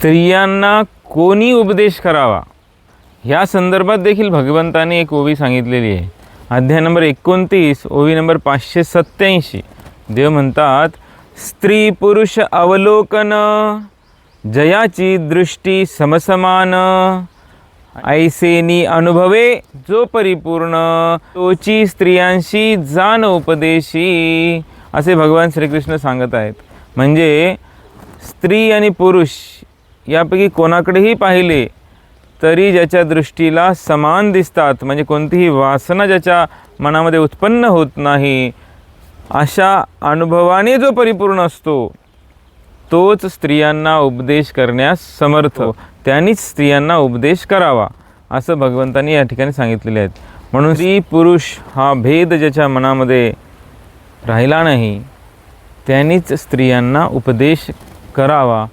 स्त्रियांना कोणी उपदेश करावा? ह्या संदर्भात देखील भगवंताने एक ओवी सांगितलेली आहे. अध्याय नंबर एकोणतीस ओवी नंबर पाचशे सत्याऐंशी देव म्हणतात स्त्री पुरुष अवलोकन जयाची दृष्टी समसमान ऐसेनी अनुभवे जो परिपूर्ण तोची स्त्रियांशी जाण उपदेशी असे भगवान श्रीकृष्ण सांगत आहेत. म्हणजे स्त्री आणि पुरुष यापैकी कोणाकडेही पाहिले तरी ज्याच्या दृष्टीला समान दिसतात म्हणजे कोणतीही वासना ज्याच्या मनामध्ये उत्पन्न होत नाही अशा अनुभवाने जो परिपूर्ण असतो तोच स्त्रियांना उपदेश करण्यास समर्थ. त्यांनीच स्त्रियांना उपदेश करावा असं भगवंतांनी या ठिकाणी सांगितलेले आहेत. म्हणून स्त्री पुरुष हा भेद ज्याच्या मनामध्ये राहिला नाही त्यांनीच स्त्रियांना उपदेश करावा.